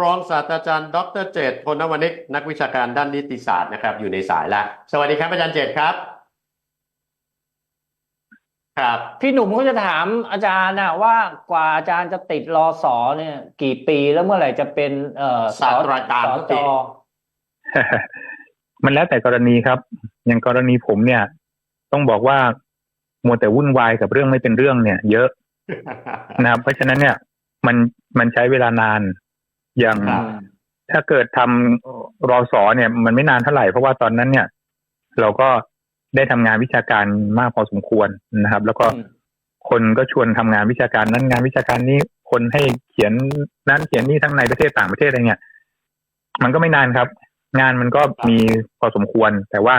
รองศาสตราจารย์ดรเจตพลนวณิกนักวิชาการด้านนิติศาสตร์นะครับ อยู่ในสายแล้ว สวัสดีครับอาจารย์เจตครับ ครับ พี่หนุ่มก็จะถามอาจารย์นะว่ากว่าอาจารย์จะติดรอสอเนี่ย กี่ปีแล้วเมื่อไหร่จะเป็นเอ่อศาสตราจารย์สสักจทีมันแล้วแต่กรณีครับ อย่างกรณีผมเนี่ย ต้องบอกว่ามัวแต่วุ่นวายกับเรื่องไม่เป็นเรื่องเนี่ย เยอะนะครับเพราะฉะนั้นเนี่ย มันมันใช้เวลานาน อย่างครับถ้าเกิดทำรอสอเนี่ย มันไม่นานเท่าไหร่เพราะว่าตอนนั้นเนี่ย เราก็ได้ทำงานวิชาการมากพอสมควรนะครับ แล้วก็อืมคนก็ชวนทำงานวิชาการนั้นงานวิชาการนี้คนให้เขียนนั้นเขียนนี่ทั้งในประเทศต่างประเทศอะไรเงี้ยมันก็ไม่นานครับ งานมันก็มีพอสมควร แต่ว่า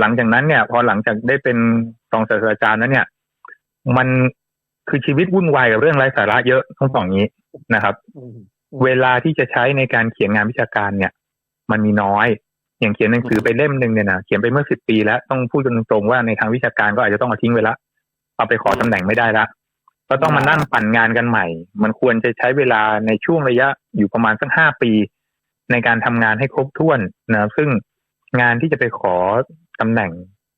หลังจากนั้นเนี่ย พอหลังจากได้เป็นรองศาสตราจารย์นั้นเนี่ย มันคือชีวิตวุ่นวายกับเรื่องไร้สาระเยอะทั้งสองนี้นะครับอืม เวลาที่จะใช้ในการเขียนงานวิชาการเนี่ย มันมีน้อย อย่างเขียนหนังสือไปเล่มหนึ่งเนี่ยนะเขียนไปเมื่อสิบปีแล้วต้องพูดตรงๆว่าในทางวิชาการก็อาจจะต้องเอาทิ้งไว้ละเอาไปขอตำแหน่งไม่ได้ละก็ต้องมานั่งปั่นงานกันใหม่ มันควรจะใช้เวลาในช่วงระยะอยู่ประมาณสักห้าปี ในการทำงานให้ครบถ้วนนะซึ่งงานที่จะไปขอตำแหน่ง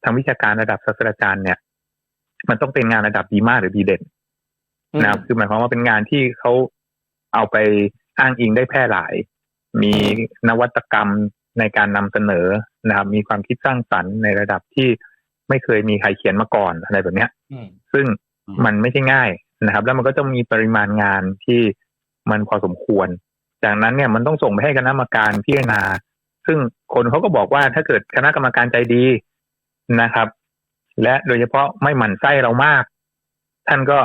ทางวิชาการระดับศาสตราจารย์เนี่ย มันต้องเป็นงานระดับดีมากหรือดีเด่นนะครับคือหมายความว่าเป็นงานที่เขาเอาไป อ้างอิงได้แพร่หลาย มีนวัตกรรมในการนำเสนอนะครับ มีความคิดสร้างสรรค์ในระดับที่ไม่เคยมีใครเขียนมาก่อนอะไรแบบเนี้ยอืมซึ่งอืมมันไม่ใช่ง่ายนะครับ แล้วมันก็จะมีปริมาณงานที่มันพอสมควร จากนั้นเนี่ยมันต้องส่งไปให้คณะกรรมการพิจารณา ซึ่งคนเขาก็บอกว่าถ้าเกิดคณะกรรมการใจดีนะครับ และโดยเฉพาะไม่หมั่นไส้เรามาก ท่านก็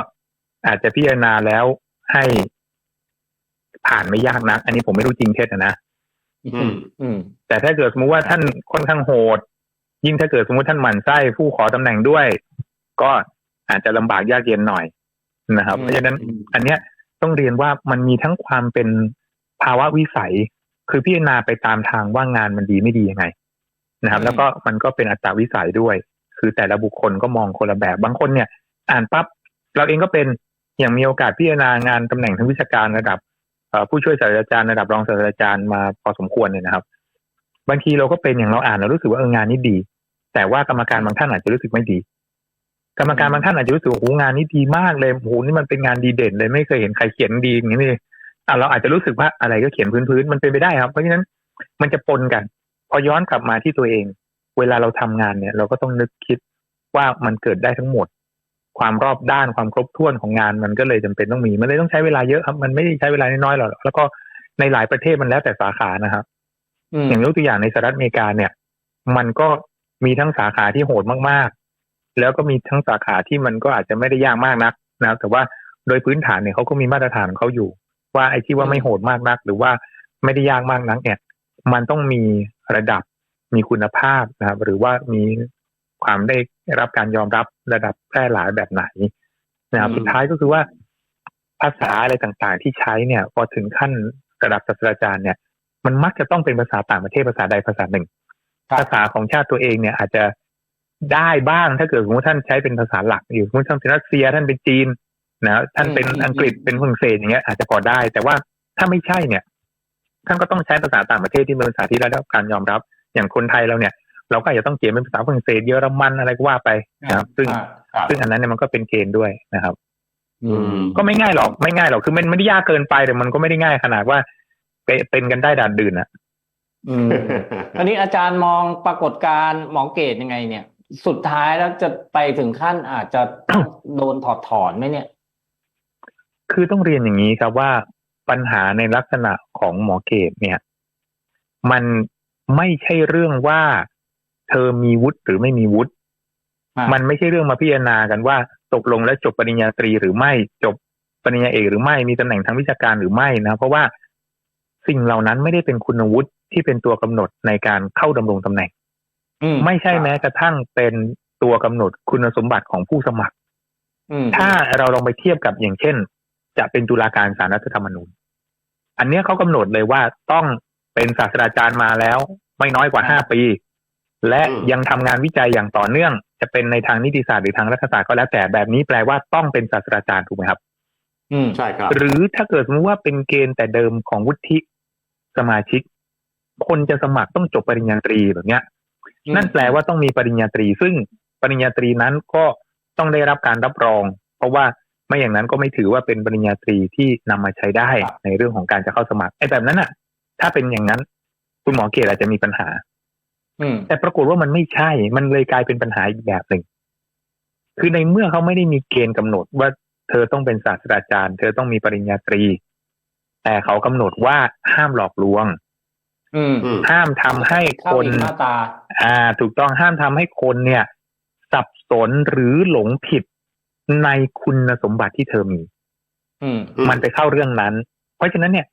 อาจจะพิจารณาแล้วให้ ผ่านไม่ยากนัก อันนี้ผมไม่รู้จริงเท็จอะนะอืมอืม แต่ถ้าเกิดสมมุติว่าท่านค่อนข้างโหด ยิ่งถ้าเกิดสมมุติท่านหมั่นไส้ผู้ขอตำแหน่งด้วย ก็อาจจะลำบากยากเย็นหน่อยนะครับอืมเพราะฉะนั้น อันเนี้ยต้องเรียนว่ามันมีทั้งความเป็นภาวะวิสัย คือพิจารณาไปตามทางว่างานมันดีไม่ดียังไง นะครับ แล้วก็มันก็เป็นอัตราวิสัยด้วย คือแต่ละบุคคลก็มองคนละแบบ บางคนเนี่ย อ่านปั๊บเราเองก็เป็นอย่างมีโอกาสพิจารณางานตำแหน่งทางวิชาการระดับเอ่อ ผู้ช่วยศาสตราจารย์ระดับรองศาสตราจารย์มาพอสมควรเนี่ยนะครับ บางทีเราก็เป็นอย่างเราอ่านเรารู้สึกว่าเอองานนี้ดี แต่ว่ากรรมการบางท่านอาจจะรู้สึกไม่ดี กรรมการบางท่านอาจจะรู้สึกว่าโอ้โหงานนี้ดีมากเลยโอ้โหนี่มันเป็นงานดีเด่นเลยไม่เคยเห็นใครเขียนดีอย่างนี้เลยอะเราอาจจะรู้สึกว่าอะไรก็เขียนพื้นๆมันเป็นไปได้ครับ เพราะฉะนั้นมันจะปนกัน พอย้อนกลับมาที่ตัวเอง เวลาเราทำงานเนี่ย เราก็ต้องนึกคิดว่ามันเกิดได้ทั้งหมด ความรอบด้านความครบถ้วนของงานมันก็เลยจำเป็นต้องมี มันเลยต้องใช้เวลาเยอะครับ มันไม่ได้ใช้เวลาน้อยๆหรอกแล้วก็ในหลายประเทศมันแล้วแต่สาขานะครับอืมอย่างยกตัวอย่างในสหรัฐอเมริกาเนี่ย มันก็มีทั้งสาขาที่โหดมากๆ แล้วก็มีทั้งสาขาที่มันก็อาจจะไม่ได้ยากมากนักนะครับแต่ว่าโดยพื้นฐานเนี่ยเขาก็มีมาตรฐานของเขาอยู่ ว่าไอ้ที่ว่าไม่โหดมากนัก หรือว่าไม่ได้ยากมากนักเนี่ย มันต้องมีระดับมีคุณภาพนะครับ หรือว่ามี ความได้รับการยอมรับระดับแพร่หลายแบบไหนนะครับอืมสุดท้ายก็คือว่าภาษาอะไรต่างๆ ที่ใช้เนี่ย พอถึงขั้นระดับศาสตราจารย์เนี่ย มันมักจะต้องเป็นภาษาต่างประเทศภาษาใดภาษาหนึ่งครับภาษาของชาติตัวเองเนี่ยอาจจะได้บ้างถ้าเกิดสมมติท่านใช้เป็นภาษาหลักอยู่สมมติท่านเป็นรัสเซียท่านเป็นจีนนะท่านเป็นอืมอังกฤษเป็นฝรั่งเศสอย่างเงี้ยอาจจะพอได้ แต่ว่าถ้าไม่ใช่เนี่ย ท่านก็ต้องใช้ภาษาต่างประเทศที่เป็นภาษาที่ได้รับการยอมรับ อย่างคนไทยเราเนี่ย เราก็อาจจะต้องเขียนเป็นภาษาฝรั่งเศสเยอรมันอะไรก็ว่าไปนะครับ ซึ่งอ่าครับซึ่งอันนั้นเนี่ยมันก็เป็นเกณฑ์ด้วยนะครับอืมก็ไม่ง่ายหรอกไม่ง่ายหรอกคือมันไม่ได้ยากเกินไปแต่มันก็ไม่ได้ง่ายขนาดว่าเป็นเป็นกันได้ดัดดื่นอะอืมอันนี้อาจารย์มองปรากฏการณ์หมอเกตยังไง เนี่ย สุดท้ายแล้วจะไปถึงขั้นอาจจะต้องโดนถอดถอนไหมเนี่ย คือต้องเรียนอย่างนี้ครับว่าปัญหาในลักษณะของหมอเกตเนี่ย มันไม่ใช่เรื่องว่า เธอมีวุฒิหรือไม่มีวุฒิอ่ามัมันไม่ใช่เรื่องมาพิจารณากันว่าตกลงแล้วจบปริญญาตรีหรือไม่จบปริญญาเอกหรือไม่มีตำแหน่งทางวิชาการหรือไม่นะ เพราะว่าสิ่งเหล่านั้นไม่ได้เป็นคุณวุฒิที่เป็นตัวกำหนดในการเข้าดำรงตำแหน่งอืมไม่ใช่แม้กระทั่งเป็นตัวกำหนดคุณสมบัติของผู้สมัครอืมถ้าเราลองไปเทียบกับอย่างเช่น จะเป็นตุลาการศาลรัฐธรรมนูญ อันเนี้ยเขากำหนดเลยว่าต้องเป็นศาสตราจารย์มาแล้ว ไม่น้อยกว่าห้าปี และอืมยังทำงานวิจัยอย่างต่อเนื่อง จะเป็นในทางนิติศาสตร์หรือทางรัฐศาสตร์ก็แล้วแต่แบบนี้แปลว่าต้องเป็นศาสตราจารย์ถูกไหมครับ อืมใช่ครับ หรือถ้าเกิดสมมติว่าเป็นเกณฑ์แต่เดิมของวุฒิสมาชิก คนจะสมัครต้องจบปริญญาตรีแบบเนี้ย นั่นแปลว่าต้องมีปริญญาตรี ซึ่งปริญญาตรีนั้นก็ต้องได้รับการรับรอง เพราะว่าไม่อย่างนั้นก็ไม่ถือว่าเป็นปริญญาตรีที่นำมาใช้ได้ในเรื่องของการจะเข้าสมัครไอ้แบบนั้นอะ ถ้าเป็นอย่างนั้น คุณหมอเกตอาจจะมีปัญหาอืม แต่ปรากฏว่ามันไม่ใช่ มันเลยกลายเป็นปัญหาอีกแบบหนึ่ง คือในเมื่อเขาไม่ได้มีเกณฑ์กำหนดว่าเธอต้องเป็นศาสตราจารย์ เธอต้องมีปริญญาตรี แต่เขากำหนดว่าห้ามหลอกลวงอืมอืมห้ามทำให้เข้าคนอีกมาตราอ่า ถูกต้องห้ามทำให้คนเนี่ย สับสนหรือหลงผิดในคุณสมบัติที่เธอมีอืมอืมมันไปเข้าเรื่องนั้น เพราะฉะนั้นเนี่ย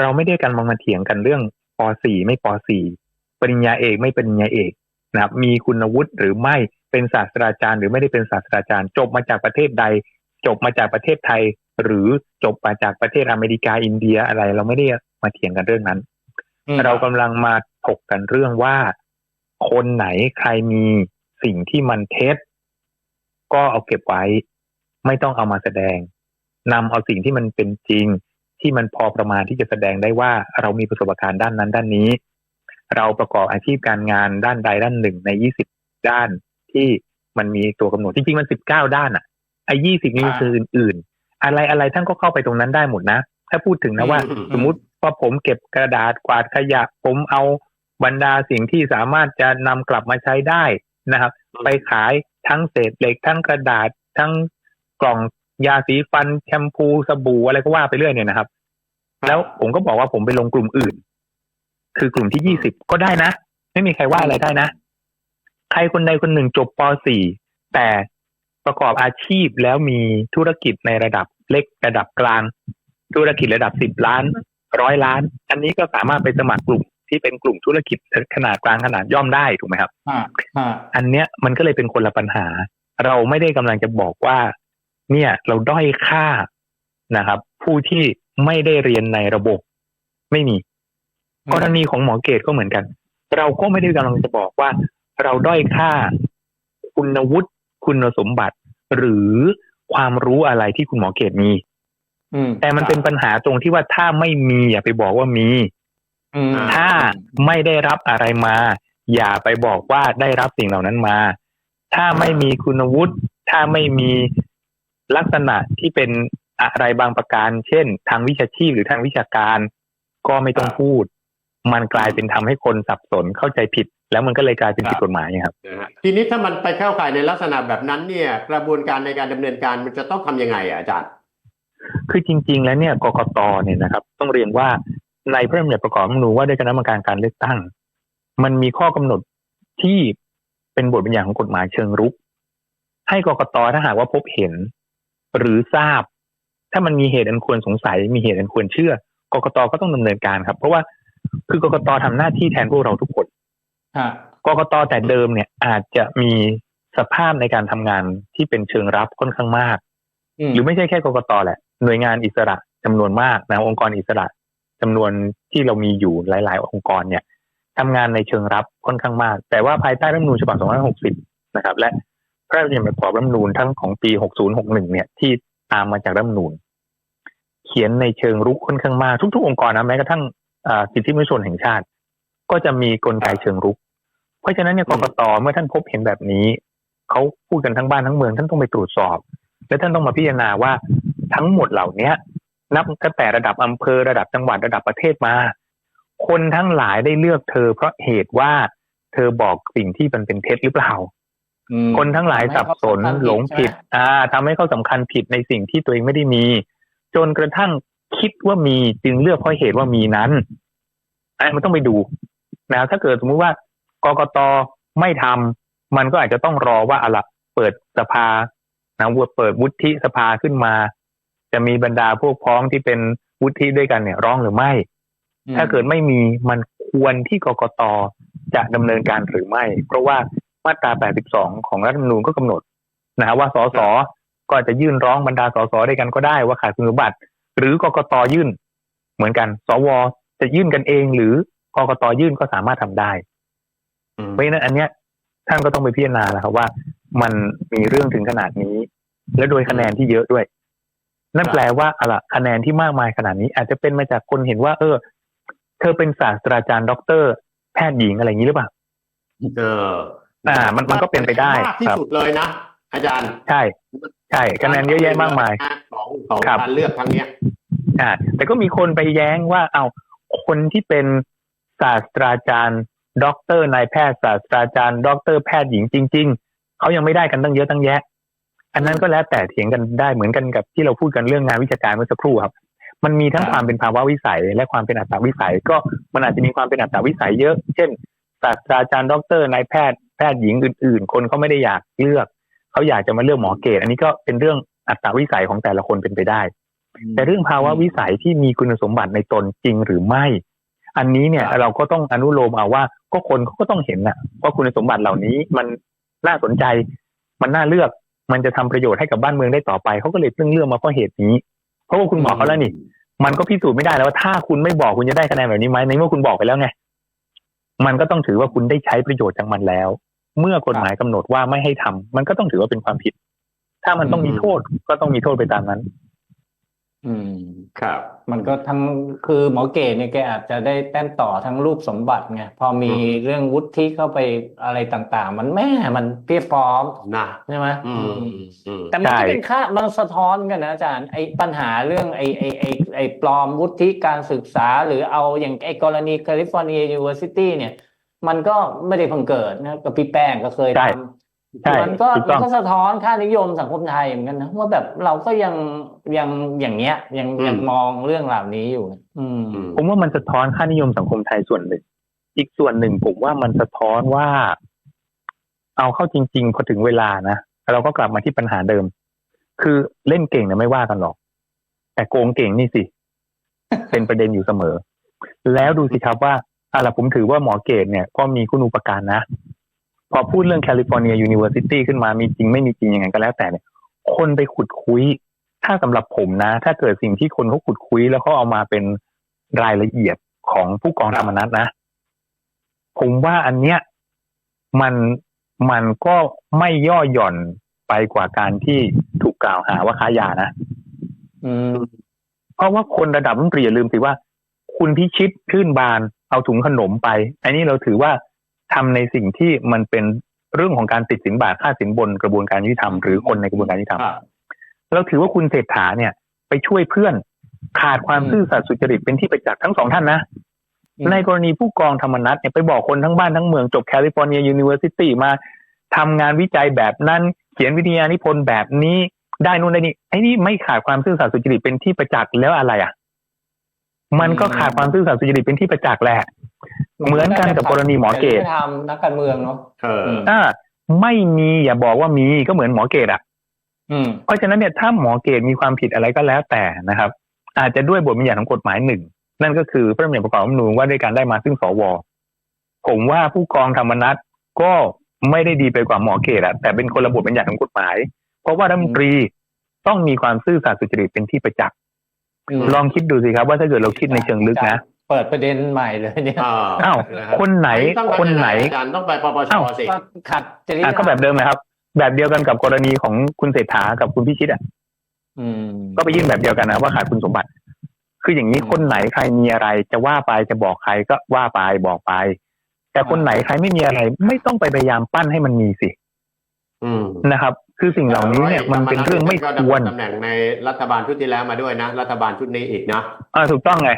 เราไม่ได้กันมามาเถียงกันเรื่องป .4 ไม่ป .4 ปริญญาเอกไม่ปริญญาเอกนะครับมีคุณวุฒิหรือไม่เป็นศาสตราจารย์ หรือไม่ได้เป็นศาสตราจารย์ จบมาจากประเทศใด จบมาจากประเทศไทย หรือจบมาจากประเทศอเมริกาอินเดียอะไร เราไม่ได้มาเถียงกันเรื่องนั้นอืมเรากำลังมาถกกันเรื่องว่า คนไหนใครมีสิ่งที่มันเท็จก็เอาเก็บไว้ ไม่ต้องเอามาแสดงนำเอาสิ่งที่มันเป็นจริงที่มันพอประมาณที่จะแสดงได้ว่าเรามีประสบการณ์ด้านนั้นด้านนี้ เราประกอบอาชีพการงานด้านใดด้านหนึ่งในยี่สิบด้านที่มันมีตัวกำหนดจริงๆมันสิบเก้าด้านอะไอ้ยี่สิบนี้คืออื่นๆ อะไรอะไรท่านก็เข้าไปตรงนั้นได้หมดนะ ถ้าพูดถึงนะว่าอืมสมมติว่าผมเก็บกระดาษกวาดขยะ ผมเอาบรรดาสิ่งที่สามารถจะนำกลับมาใช้ได้นะครับ ไปขายทั้งเศษเหล็กทั้งกระดาษทั้งกล่องยาสีฟันแชมพูสบู่อะไรก็ว่าไปเรื่อยเนี่ยนะครับ แล้วผมก็บอกว่าผมไปลงกลุ่มอื่น คือกลุ่มที่ยี่สิบก็ได้นะ ไม่มีใครว่าอะไรได้นะ ใครคนใดคนหนึ่งจบป .4 แต่ประกอบอาชีพแล้วมีธุรกิจในระดับเล็กระดับกลาง ธุรกิจระดับสิบล้านร้อยล้าน อันนี้ก็สามารถไปสมัครกลุ่มที่เป็นกลุ่มธุรกิจขนาดกลางขนาดย่อมได้ถูกไหมครับอ่าอ่าอันเนี้ยมันก็เลยเป็นคนละปัญหา เราไม่ได้กำลังจะบอกว่า เนี่ยเราด้อยค่านะครับ ผู้ที่ไม่ได้เรียนในระบบไม่มี กรณีของหมอเกตก็เหมือนกัน เราก็ไม่ได้กำลังจะบอกว่า เราด้อยค่า คุณวุฒิคุณสมบัติ หรือความรู้อะไรที่คุณหมอเกตมีอืมแต่มันเป็นปัญหาตรงที่ว่าถ้าไม่มีอย่าไปบอกว่ามีอืมถ้าไม่ได้รับอะไรมา อย่าไปบอกว่าได้รับสิ่งเหล่านั้นมา ถ้าไม่มีคุณวุฒิถ้าไม่มีลักษณะที่เป็นอะไรบางประการ เช่น ทางวิชาชีพหรือทางวิชาการ ก็ไม่ต้องพูด มันกลายเป็นทำให้คนสับสนเข้าใจผิด แล้วมันก็เลยกลายเป็นผิดกฎหมายไงครับนะฮะทีนี้ถ้ามันไปเข้าข่ายในลักษณะแบบนั้นเนี่ย กระบวนการในการดำเนินการมันจะต้องทำยังไงอะอาจารย์ คือจริง ๆ แล้วเนี่ยกกตเนี่ยนะครับ ต้องเรียนว่าในพระราชบัญญัติประกอบรัฐธรรมนูญว่าด้วยคณะกรรมการการเลือกตั้ง มันมีข้อกำหนดที่เป็นบทบัญญัติของกฎหมายเชิงรุก ให้กกตถ้าหากว่าพบเห็น หรือทราบ ถ้ามันมีเหตุอันควรสงสัย มีเหตุอันควรเชื่อกกตก็ต้องดำเนินการครับ เพราะว่า คือกกตทำหน้าที่แทนพวกเราทุกคนฮะกกตแต่เดิมเนี่ยอาจจะมีสภาพในการทำงานที่เป็นเชิงรับค่อนข้างมากมหรือไม่ใช่แค่กกตแหละ หน่วยงานอิสระจำนวนมากนะองค์กรอิสระจำนวนที่เรามีอยู่หลาย ๆ องค์กรเนี่ยทำงานในเชิงรับค่อนข้างมาก แต่ว่าภายใต้รัฐธรรมนูญฉบับ 2560 นะครับ และพระราชบัญญัติประกอบรัฐธรรมนูญทั้งของปี 6061 เนี่ยที่ตามมาจากรัฐธรรมนูญเขียนในเชิงรุกค่อนข้างมากทุก ๆ องค์กรนะแม้กระทั่งอ่า สิทธิมนุษยชนแห่งชาติ ก็จะมีกลไกเชิงรุก เพราะฉะนั้นเนี่ยกกตเมื่อท่านพบเห็นแบบนี้เขาพูดกันทั้งบ้านทั้งเมือง ท่านต้องไปตรวจสอบ และท่านต้องมาพิจารณาว่าทั้งหมดเหล่าเนี้ย นับตั้งแต่ระดับอำเภอระดับจังหวัดระดับประเทศมา คนทั้งหลายได้เลือกเธอ เพราะเหตุว่าเธอบอกสิ่งที่มันเป็นเท็จหรือเปล่าอืมคนทั้งหลายสับสนทำให้เขาหลงผิดใช่ไอ่าทำให้เขาสำคัญผิดในสิ่งที่ตัวเองไม่ได้มี จนกระทั่ง คิดว่ามีจึงเลือกเพราะเหตุว่ามีนั้นอันมันต้องไปดูนะถ้าเกิดสมมุติว่ากกตไม่ทำมันก็อาจจะต้องรอว่าอะละเปิดสภานะวัวเปิดวุฒิสภาขึ้นมา จะมีบรรดาพวกพ้องที่เป็นวุฒิด้วยกันเนี่ยร้องหรือไม่ ถ้าเกิดไม่มีมันควรที่กกตจะดำเนินการหรือไม่ เพราะว่ามาตรา 82 ของรัฐธรรมนูญก็กำหนดนะฮะว่าสสก็จจะยื่นร้องบรรดาสสด้วยกันก็ได้ว่าขาดคุณสมบัติ หรือกกตยื่น เหมือนกัน สวจะยื่นกันเอง หรือกกตยื่นก็สามารถทำได้เพราะฉะนั้นอันเนี้ยท่านก็ต้องไปพิจารณาแล้วครับว่า มันมีเรื่องถึงขนาดนี้ และโดยคะแนนที่เยอะด้วย นั่นแปลว่าอะล่ะคะแนนที่มากมายขนาดนี้ อาจจะเป็นมาจากคนเห็นว่า เออ เธอเป็นศาสตราจารย์ด็อกเตอร์ แพทย์หญิงอะไรอย่างนี้หรือเปล่าเอออ่า มันมันก็เป็นไปได้มากที่ครับสุดเลยนะอาจารย์ ใช่ ใช่คะแนนเยอะแยะมากมายของของครับการเลือกครั้งเนี้ย อ่าแต่ก็มีคนไปแย้งว่าเอาคนที่เป็นศาสตราจารย์ด็อกเตอร์นายแพทย์ศาสตราจารย์ด็อกเตอร์แพทย์หญิงจริง ๆเขายังไม่ได้กันตั้งเยอะตั้งแยะ อันนั้นก็แล้วแต่เถียงกันได้เหมือนกันกับที่เราพูดกันเรื่องงานวิชาการเมื่อสักครู่ครับ มันมีทั้งครับความเป็นภาวะวิสัย และความเป็นอัตราวิสัย ก็มันอาจจะมีความเป็นอัตราวิสัยเยอะ เช่น ศาสตราจารย์ด็อกเตอร์นายแพทย์แพทย์หญิงอื่น ๆ คนเขาไม่ได้อยากเลือกเขาอยากจะมาเลือกหมอเกตอันนี้ก็เป็นเรื่องอัตราวิสัยของแต่ละคนเป็นไปได้ แต่เรื่องภาวะวิสัยที่มีคุณสมบัติในตนจริงหรือไม่ อันนี้เนี่ยครับเราก็ต้องอนุโลมเอาว่าก็คนเขาก็ต้องเห็นนะว่าคุณสมบัติเหล่านี้มันน่าสนใจ มันน่าเลือกมันจะทำประโยชน์ให้กับบ้านเมืองได้ต่อไปเขาก็เลยเลือกเลือกมาเพราะเหตุนี้ เพราะว่าคุณบอกเขาแล้วนี่ มันก็พิสูจน์ไม่ได้แล้วว่าถ้าคุณไม่บอกคุณจะได้คะแนนแบบนี้ไหมในเมื่อคุณบอกไปแล้วไงมันก็ต้องถือว่าคุณได้ใช้ประโยชน์จากมันแล้ว เมื่อกฎหมายกำหนดว่าไม่ให้ทำมันก็ต้องถือว่าเป็นความผิด ถ้ามันต้องมีโทษก็ต้องมีโทษไปตามนั้น อืม ครับ มันก็ทั้งคือหมอเกตเนี่ยแกอาจจะได้แต้มต่อทั้งรูปสมบัติไงพอมีเรื่องวุฒิเข้าไปอะไรต่างๆ มันแม่มันเพียบพร้อมนะใช่ไหมอืมอืมแต่มันก็ใช่เป็นค่ามันสะท้อนกันนะอาจารย์ไอ้ปัญหาเรื่องไอ้ไอ้ไอ้ไอ้ปลอมวุฒิการศึกษาหรือเอาอย่างไอ้กรณีแคลิฟอร์เนียยูนิเวอร์ซิตี้เนี่ย มันก็ไม่ได้เพิ่งเกิดนะกับพี่แป้งก็เคยใช่ทำ ใช่มันก็ถูกต้มัอนงก็สะท้อนค่านิยมสังคมไทยเหมือนกันนะว่าแบบเราก็ยังยังอย่างเงี้ยยังอืมยังมองเรื่องเหล่านี้อยู่นะอืมอืม ผมว่ามันสะท้อนค่านิยมสังคมไทยส่วนหนึ่ง อีกส่วนหนึ่งผมว่ามันสะท้อนว่า เอาเข้าจริง ๆ พอถึงเวลานะเราก็กลับมาที่ปัญหาเดิม คือเล่นเก่งเนี่ยไม่ว่ากันหรอก แต่โกงเก่งนี่สิ เป็นประเด็นอยู่เสมอ แล้วดูสิครับว่าอะล่ะผมถือว่าหมอเกตเนี่ยก็มีคุณูปการนะ พอพูดเรื่องแคลิฟอร์เนียยูนิเวอร์ซิตี้ขึ้นมามีจริงไม่มีจริงยังไงก็แล้วแต่เนี่ย คนไปขุดคุย ถ้าสำหรับผมนะ ถ้าเกิดสิ่งที่คนเขาขุดคุยแล้วเขาเอามาเป็นรายละเอียดของผู้กองธรรมนัฐนะ ผมว่าอันเนี้ยมันมันก็ไม่ย่อหย่อนไปกว่าการที่ถูกกล่าวหาว่าค้ายานะอืมเพราะว่าคนระดับรัฐมนตรีอย่าลืมสิว่า คุณพิชิตชื่นบานเอาถุงขนมไป อันนี้เราถือว่า ทำในสิ่งที่มันเป็นเรื่องของการติดสินบาทค่าสินบนกระบวนการยุติธรรมหรือคนในกระบวนการยุติธรรมครับเราถือว่าคุณเศรษฐาเนี่ย ไปช่วยเพื่อนขาดความอืมซื่อสัตย์สุจริตเป็นที่ประจักษ์ทั้งสองท่านนะอืมในกรณีผู้กองธรรมนัฐเนี่ยไปบอกคนทั้งบ้านทั้งเมืองจบแคลิฟอร์เนียยูนิเวอร์ซิตี้มาทำงานวิจัยแบบนั้น เขียนวิทยานิพนธ์แบบนี้ได้นู่นได้นี่ไอ้นี่ไม่ขาดความซื่อสัตย์สุจริตเป็นที่ประจักษ์แล้วอะไรอะ มันก็ขาดความซื่อสัตย์สุจริตเป็นที่ประจักษ์แหละ เหมือนกันกับกรณีหมอเกตไม่ทำนักการเมืองเนาะเอออืมถ้าไม่มีอย่าบอกว่ามีก็เหมือนหมอเกตอะอืมเพราะฉะนั้นเนี่ยถ้าหมอเกตมีความผิดอะไรก็แล้วแต่นะครับ อาจจะด้วยบทบัญญัติของกฎหมายหนึ่งนั่นก็คือพระราชบัญญัติประกอบรัฐธรรมนูญว่าด้วยการได้มาซึ่งสวผมว่าผู้กองธรรมนัฐก็ไม่ได้ดีไปกว่าหมอเกตอะแต่เป็นคนระบทบัญญัติของกฎหมาย เพราะว่ารัฐมนตรีต้องมีความซื่อสัตย์สุจริตเป็นที่ประจักษ์อืมลองคิดดูสิครับว่าถ้าเกิดเราคิดในเชิงลึกนะ เปิดประเด็นใหม่เลยเนี่ยอ่าอ้าวะรับคนไหนต้องทำคนไหนยังงอาจารย์ต้องไปปปชอ้าว สิ ก็ขัดจริยธรอะรมก็แบบเดิมนะครับ แบบเดียวกันกับกรณีของคุณเศรษฐากับคุณพิชิตอะ อืม ก็ไปยื่นแบบเดียวกันนะว่าขาดคุณสมบัติ คืออย่างนี้อืมคนไหนใครมีอะไรจะว่าไปจะบอกใครก็ว่าไปบอกไป แต่คนไหนใครไม่มีอะไร ไม่ต้องไปพยายามปั้นให้มันมีสิอืมนะครับ คือสิ่งเหล่านี้เนี่ยมันเป็นเรื่องไม่ควรตำแหน่งในรัฐบาลชุดที่แล้วมาด้วยนะ รัฐบาลชุดนี้อีกนะ อ่าถูกต้องไง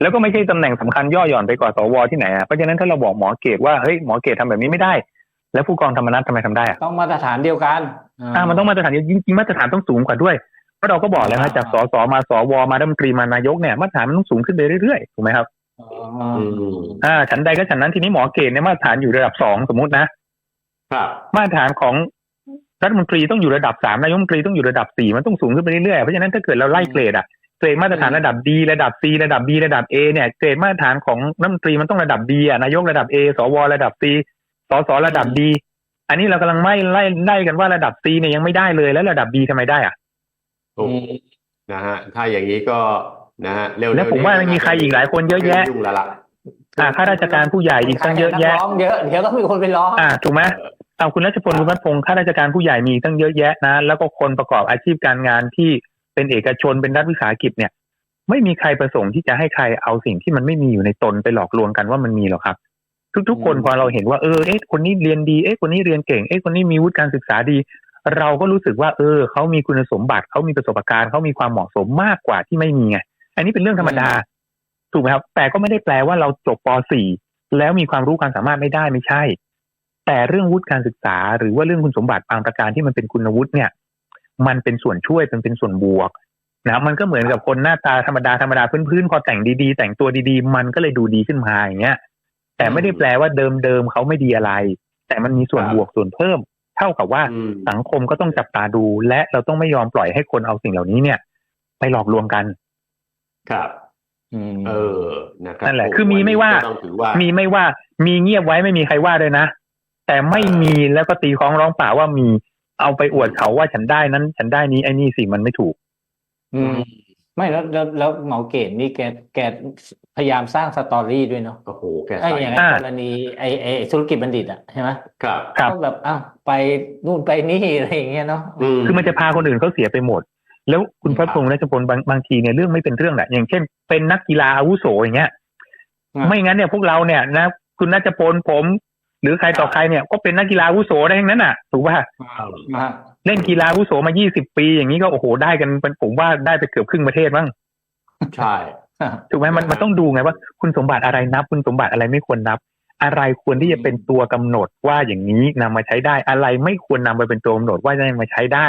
แล้วก็ไม่ใช่ตำแหน่งสำคัญย่อหย่อนไปกว่าสวที่ไหนอะเพราะฉะนั้นถ้าเราบอกหมอเกตว่าเฮ้ยหมอเกตทำแบบนี้ไม่ได้ แล้วผู้กองธรรมนัฐทำไมทำได้อะต้องมาตรฐานเดียวกันอ่ามันต้องมาตรฐานจริงๆมาตรฐานต้องสูงกว่าด้วยเพราะเราก็บอกแล้วนะจากสสมาสวมารัฐมนตรีมานายกเนี่ยมาตรฐานมันต้องสูงขึ้นไปเรื่อยๆถูกไหมครับอ๋ออืมอ่าฉันใดก็ฉันนั้นทีนี้หมอเกณฑ์เนี่ยมาตรฐานอยู่ระดับสองสมมตินะครับมาตรฐานของรัฐมนตรีต้องอยู่ระดับสามนายกรัฐมนตรีต้องอยู่ระดับสี่มันต้องสูงขึ้นไปเรื่อยๆเพราะฉะนั้นถ้าเกิดเราไล่เกรดอะ เกรดมาตรฐานระดับ D ระดับ C ระดับ B ระดับ A เนี่ยเกรดมาตรฐานของรัฐมนตรีมันต้องระดับ D อะนายกระดับ A สวระดับ C สสระดับ D อันนี้เรากำลังไม่ไล่ไล่กันว่าระดับ C เนี่ยยังไม่ได้เลยแล้วระดับ B ทำไมได้อะถูกอืมนะฮะถ้าอย่างนี้ก็นะฮะเร็วๆแล้วผมว่ามันมีใครอีกหลายคนเยอะแยะยุ่งแล้วล่ะอ่าข้าราชการผู้ใหญ่อีกตั้งเยอะแยะนักร้องเยอะเดี๋ยวก็มีคนไปร้องอ่าถูกไหมเอาคุณรัชพลคุณพัฒพงศ์ข้าราชการผู้ใหญ่มีตั้งเยอะแยะนะ แล้วก็คนประกอบอาชีพการงานที่ เป็นเอกชนเป็นรัฐวิสาหกิจเนี่ย ไม่มีใครประสงค์ที่จะให้ใครเอาสิ่งที่มันไม่มีอยู่ในตนไปหลอกลวงกันว่ามันมีหรอกครับ ทุกๆคนอืมพอเราเห็นว่าเออเอ๊ะคนนี้เรียนดีเอ๊ะคนนี้เรียนเก่งเอ๊ะคนนี้มีวุฒิการศึกษาดี เราก็รู้สึกว่า เออเขามีคุณสมบัติเขามีประสบการณ์เขามีความเหมาะสมมากกว่าที่ไม่มีไงอันนี้เป็นเรื่องธรรมดาถูกไหมครับ แต่ก็ไม่ได้แปลว่าเราจบป .4 แล้วมีความรู้ความสามารถไม่ได้ไม่ใช่ แต่เรื่องวุฒิการศึกษา หรือว่าเรื่องคุณสมบัติบางประการที่มันเป็นคุณวุฒิเนี่ย มันเป็นส่วนช่วยมันเป็นส่วนบวกนะมันก็เหมือนกับคนหน้าตาธรรมดาธรรมดาพื้นๆพอแต่งดีๆ แต่งตัวดีๆ มันก็เลยดูดีขึ้นมาอย่างเงี้ย แต่ไม่ได้แปลว่าเดิมๆเขาไม่ดีอะไร แต่มันมีส่วนครับบวกส่วนเพิ่ม เท่ากับว่าอืมสังคมก็ต้องจับตาดู และเราต้องไม่ยอมปล่อยให้คนเอาสิ่งเหล่านี้เนี่ย ไปหลอกลวงกัน ครับอืมเออนะครับนั่นแหละโคือมีไม่ว่าก็ต้องถือว่า มีไม่ว่า มีเงียบไว้ไม่มีใครว่าเลยนะ แต่ไม่มีแล้วก็ตีคล้องร้องเปล่าว่ามี เอาไปอวดเขาว่าฉันได้นั้น ฉันได้นี้ไอ้นี่สิมันไม่ถูก อืม ไม่แล้วแล้วแล้วหมอเกตนี่แกแกพยายามสร้างสตอรี่ด้วยเนาะโอ้โหแกไอ้ใส่อย่างอ่ากรณีไอ้ไอ้ธุรกิจบัณฑิตอะใช่ไหมครับครับก็แบบอ้าวไปนู่นไปนี่อะไรอย่างเงี้ยเนาะอืมคือมันจะพาคนอื่นเขาเสียไปหมด แล้วคุณพระพงษ์รัชพลบางบางทีเนี่ยเรื่องไม่เป็นเรื่องแหละอย่างเช่น เป็นนักกีฬาอาวุโสอย่างเงี้ยอ่าไม่งั้นเนี่ยพวกเราเนี่ยนะคุณนัชพลผม หรือใครต่อใครเนี่ยก็เป็นนักกีฬาอาวุโสได้ทั้งนั้นอะ ถูกป่ะมาเล่นกีฬาอาวุโสมา20ปี อย่างนี้ก็โอ้โหได้กันเป็นผมว่าได้ไปเกือบครึ่งประเทศบ้างใช่ถูกไหมมันมันต้องดูไงว่า คุณสมบัติอะไรนับ คุณสมบัติอะไรไม่ควรนับ อะไรควรที่จะเป็นตัวกำหนดว่าอย่างนี้นำมาใช้ได้อะไรไม่ควรนำไปเป็นตัวกำหนดว่าจะนำมาใช้ได้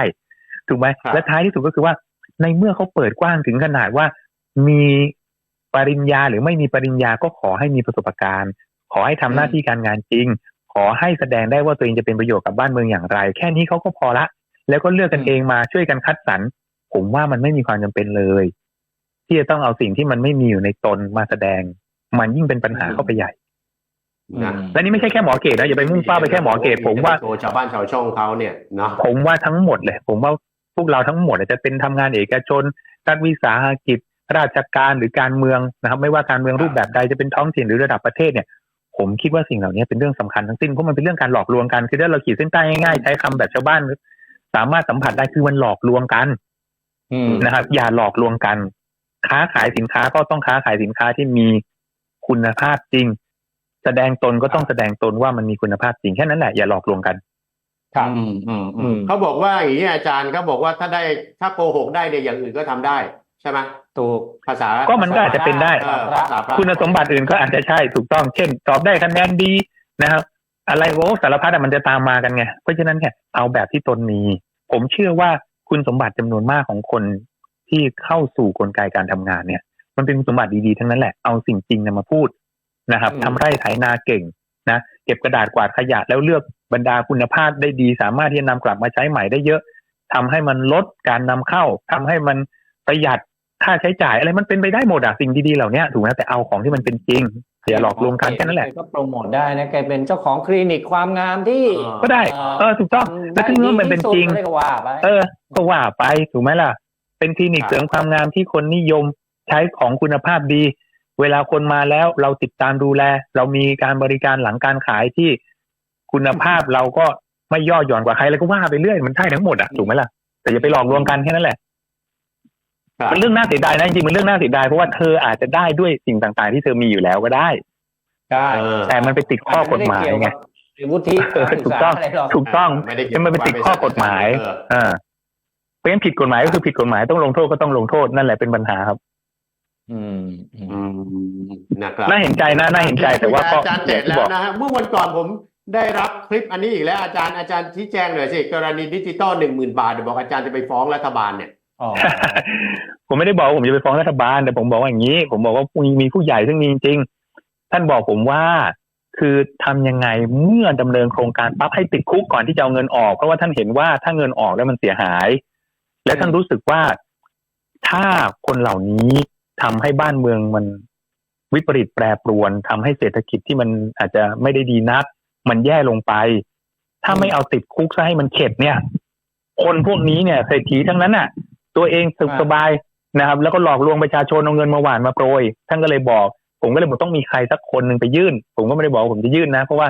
ถูกไหมครับและท้ายที่สุดก็คือว่า ในเมื่อเขาเปิดกว้างถึงขนาดว่ามีปริญญาหรือไม่มีปริญญาก็ขอให้มีประสบการณ์ ขอให้ทำหน้าที่การงานจริง ขอให้แสดงได้ว่าตัวเองจะเป็นประโยชน์กับบ้านเมืองอย่างไร แค่นี้เขาก็พอละ แล้วก็เลือกกันเองมาช่วยกันคัดสรรผมว่ามันไม่มีความจำเป็นเลย ที่จะต้องเอาสิ่งที่มันไม่มีอยู่ในตนมาแสดง มันยิ่งเป็นปัญหาเข้าไปใหญ่นะและนี่ไม่ใช่แค่หมอเกตนะอย่าไปมุ่งเป้าไปแค่หมอเกตผมว่าโชว์ชาวบ้านชาวช่องเขาเนี่ยเนาะผมว่าทั้งหมดเลย ผมว่าพวกเราทั้งหมดจะเป็นทำงานเอกชนรัฐวิสาหกิจราชการหรือการเมืองนะครับ ไม่ว่าการเมืองรูปแบบใดจะเป็นท้องถิ่นหรือระดับประเทศเนี่ย ผมคิดว่าสิ่งเหล่านี้เป็นเรื่องสำคัญทั้งสิ้นเพราะมันเป็นเรื่องการหลอกลวงกัน คือถ้าเราขีดเส้นใต้ง่ายๆใช้คำแบบชาวบ้าน สามารถสัมผัสได้คือมันหลอกลวงกันอืมนะครับ อย่าหลอกลวงกัน ค้าขายสินค้าก็ต้องค้าขายสินค้าที่มีคุณภาพจริง แสดงตนก็ต้องแสดงตนว่ามันมีคุณภาพจริงแค่นั้นแหละอย่าหลอกลวงกันครับอืมอืมอือืมมเขาบอกว่าอย่างนี้อาจารย์เขาบอกว่าถ้าได้ถ้าโกหกได้เนี่ยอย่างอื่นก็ทำได้ ใช่ไหมถูกภาษาก็มันก็อาจจะเป็นได้ออภาษาพระคุณสมบัติอื่นก็อาจจะใช่ถูกต้อง เช่น ตอบได้คะแนนดีนะครับ อะไรโอ้สารพัดอะมันจะตามมากันไง เพราะฉะนั้นเนี่ยเอาแบบที่ตนมี ผมเชื่อว่าคุณสมบัติจำนวนมากของคนที่เข้าสู่กลไกการทำงานเนี่ย มันเป็นคุณสมบัติดีๆทั้งนั้นแหละเอาสิ่งจริงนำมาพูดนะครับอืมทำไร่ไถนาเก่งนะเก็บกระดาษกวาดขยะแล้วเลือกบรรดาคุณภาพได้ดี สามารถที่จะนำกลับมาใช้ใหม่ได้เยอะทำให้มันลดการนำเข้าทำให้มันประหยัด ค่าใช้จ่ายอะไรมันเป็นไปได้หมดอะสิ่งดีๆเหล่านี้ถูกไหมแต่เอาของที่มันเป็นจริงอย่าหลอกลวงกันแค่นั้นแหละก็โปรโมทได้นะแกเป็นเจ้าของคลินิกความงามที่ก็ได้เออถูกต้องแล้วถ้าเมื่อมันเป็นจริงได้ก็ว่าไปเออ ก็ว่าไปถูกไหมล่ะ เป็นคลินิกครับเสริมความงามที่คนนิยมใช้ของคุณภาพดี เวลาคนมาแล้วเราติดตามดูแล เรามีการบริการหลังการขายที่คุณภาพเราก็ไม่ย่อหย่อนกว่าใครแล้วก็ว่าไปเรื่อยมันใช่ทั้งหมดอะถูกไหมล่ะแต่อย่าไปหลอกลวงกันแค่นั้นแหละครับ มันเรื่องน่าเสียดายนะจริงๆมันเรื่องน่าเสียดายเพราะว่าเธออาจจะได้ด้วยสิ่งต่างๆ ที่เธอมีอยู่แล้วก็ได้ได้เออแต่มันไปติดข้อกฎหมายไงวุฒิเออถูกต้องะไรหรอกถูกต้องไม่ได้เกี่ยวมันเป็นติดข้อกฎหมายเอออ่าเพราะฉะนั้นผิดกฎหมายก็คือผิดกฎหมายต้องลงโทษก็ต้องลงโทษนั่นแหละเป็นปัญหาครับอืมอืมอืมนะครับน่าเห็นใจนะน่าเห็นใจแต่ว่าก็อาจารย์เจ็ดแล้วนะฮะเมื่อวันก่อนผมได้รับคลิปอันนี้อีกแล้วอาจารย์อาจารย์ชี้แจงหน่อยสิกรณีดิจิตอลหนึ่งหมื่นบาทเดี๋ยวบอกอาจารย์จะไปฟ้องรัฐบาลเนี่ยอ๋อ ผมไม่ได้บอกว่าผมจะไปฟ้องรัฐบาล แต่ผมบอกว่าอย่างนี้ ผมบอกว่ามีผู้ใหญ่ซึ่งมีจริงท่านบอกผมว่าคือทำยังไงเมื่อดำเนินโครงการปั๊บให้ติดคุกก่อนที่จะเอาเงินออกเพราะว่าท่านเห็นว่าถ้าเงินออกแล้วมันเสียหาย และท่านรู้สึกว่าถ้าคนเหล่านี้ทำให้บ้านเมืองมันวิปริตแปรปรวนทำให้เศรษฐกิจที่มันอาจจะไม่ได้ดีนัก มันแย่ลงไป ถ้าไม่เอาติดคุกซะให้มันเข็ดเนี่ย คนพวกนี้เนี่ยเศรษฐีทั้งนั้นน่ะ ตัวเองสุขอ่าสบายนะครับ แล้วก็หลอกลวงประชาชนเอาเงินมาหวานมาโปรยท่านก็เลยบอก ผมก็เลยบอกต้องมีใครสักคนหนึ่งไปยื่น ผมก็ไม่ได้บอกว่าผมจะยื่นนะ เพราะว่า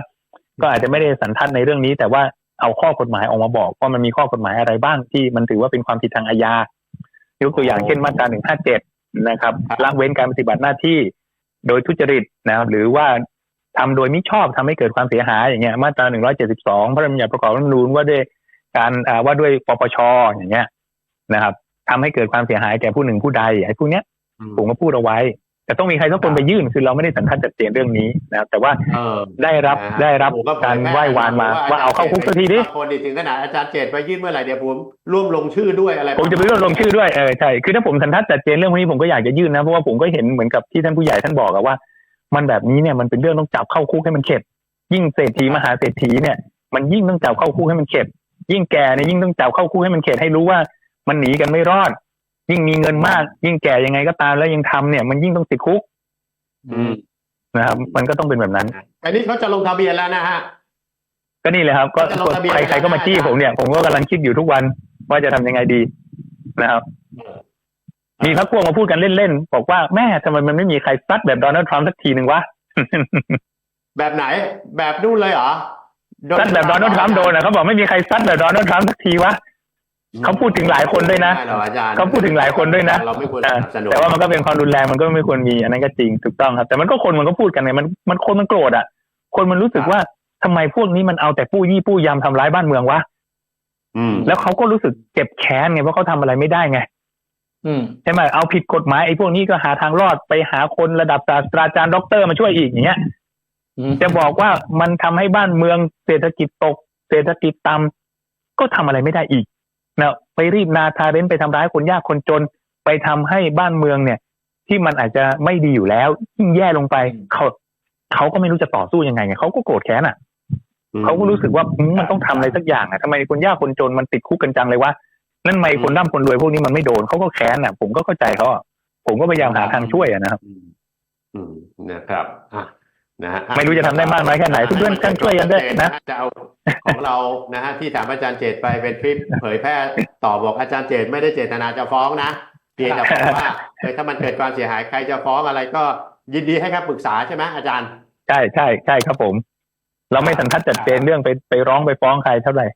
ก็อาจจะไม่ได้สันทัดในเรื่องนี้ แต่ว่าเอาข้อกฎหมายออกมาบอกว่ามันมีข้อกฎหมายอะไรบ้างที่มันถือว่าเป็นความผิดทางอาญายกตัวอย่างเช่นมาตราหนึ่งห้าเจ็ดนะครับครับละเว้นการปฏิบัติหน้าที่โดยทุจริตนะครับหรือว่าทำโดยมิชอบทำให้เกิดความเสียหายอย่างเงี้ยมาตรา172พระราชบัญญัติประกอบรัฐธรรมนูญว่าด้วยการอ่าว่าด้วยปปชอย่างเงี้ยนะครับ ทำให้เกิดความเสียหายแก่ผู้หนึ่งผู้ใดไอ้พวกเนี้ยอืมผมก็พูดเอาไว้ แต่ต้องมีใครสักคนไปยื่นคือเราไม่ได้สันทัดจัดเจนเรื่องนี้นะครับแต่ว่าเออได้รับนะฮะได้รับผมก็เผยการแพร่ไหว้วานมาว่าเอาเข้าคุกสักทีดิบางคนนี่ถึงขนาดอาจารย์เจตไปยื่นเมื่อไหร่เดี๋ยวผมร่วมลงชื่อด้วยอะไรผมจะไปร่วมลงชื่อด้วยเออใช่คือถ้าผมสันทัดจัดเจนเรื่องพวกนี้ผมก็อยากจะยื่นนะเพราะว่าผมก็เห็นเหมือนกับที่ท่านผู้ใหญ่ท่านบอกอะว่า มันแบบนี้เนี่ยมันเป็นเรื่องต้องจับเข้าคุกให้มันเข็ดยิ่งเศรษฐีมหาเศรษฐีเนี่ยมันยิ่งต้องจับเข้าคุกให้มันเข็ดยิ่งแก่เนี่ยยิ่งต้องจับเข้าคุกให้มันเข็ดให้รู้ว่า มันหนีกันไม่รอด ยิ่งมีเงินมาก ยิ่งแก่ยังไงก็ตามแล้วยังทำเนี่ย มันยิ่งต้องติดคุกอืมนะครับ มันก็ต้องเป็นแบบนั้นอันนี้เขาจะลงทะเบียนแล้วนะฮะก็นี่เลยครับ ก็จะลงทะเบียนใครใครก็มาจี้ผมเนี่ย ผมก็กำลังคิดอยู่ทุกวัน ว่าจะทำยังไงดีนะครับ มีพักพวกมาพูดกันเล่นๆบอกว่าแม่ทำไมมันไม่มีใครซัดแบบโดนัลด์ทรัมป์สักทีหนึ่งวะแบบไหน แบบนู่นเลยเหรอซัดแบบโดนัลด์ทรัมป์โดนนะเขาบอกไม่มีใครซัดแบบโดนัลด์ทรัมป์สักทีวะ เขาพูดถึงหลายคนด้วยนะไม่หรอกอาจารย์เขาพูดถึงหลายคนด้วยนะเราไม่ควรเอสอนับสนุนแต่ว่ามันก็เป็นความรุนแรงมันก็ไม่ควรมีอันนั้นก็จริงถูกต้องครับ แต่มันก็คนมันก็พูดกันไงมันมันคนมันโกรธอะ คนมันรู้สึกว่าทำไมพวกนี้มันเอาแต่ปู้ยี่ปู้ยำทำร้ายบ้านเมืองวะอืมแล้วเขาก็รู้สึกเจ็บแค้นไงเพราะเขาทำอะไรไม่ได้ไงอืมใช่ไหมเอาผิดกฎหมายไอ้พวกนี้ก็หาทางรอดไปหาคนระดับศาสตราจารย์ด็อกเตอร์มาช่วยอีกอย่างเงี้ยอืมจะบอกว่ามันทำให้บ้านเมืองเศรษฐกิจตก เศรษฐกิจต่ำก็ทำอะไรไม่ได้อีก นะไปรีบนาทาเรนไปทำร้ายคนยากคนจน ไปทำให้บ้านเมืองเนี่ย ที่มันอาจจะไม่ดีอยู่แล้วยิ่งแย่ลงไปเขาเขาก็ไม่รู้จะต่อสู้ยังไงไงเขาก็โกรธแค้นอะเขาก็รู้สึกว่าอืมมันต้องทำอะไรสักอย่างอะทำไมคนยากคนจนมันติดคุกกันจังเลยวะนั่นทำไมคนร่ำคนรวยพวกนี้มันไม่โดนเขาก็แค้นอะ ผมก็เข้าใจเขาอะผมก็พยายามหาทางช่วยอะนะครับอืมอืมนะครับอะ นะฮะไม่รู้จะทำได้มากน้อยแค่ไหนเพื่อนๆกันช่วยกันด้วยนะจะเอาของเรานะฮะที่ถามอาจารย์เจตไปเป็นคลิปเผยแพร่ต่อบอกอาจารย์เจตไม่ได้เจตนาจะฟ้องนะเพียงแต่บอกว่าเออถ้ามันเกิดความเสียหายใครจะฟ้องอะไรก็ยินดีให้คำปรึกษาใช่ไหมอาจารย์ ใช่ใช่ใช่ครับผม เราไม่สันทัดจัดเจนเรื่องไปไปร้องไปฟ้องใครเท่าไหร่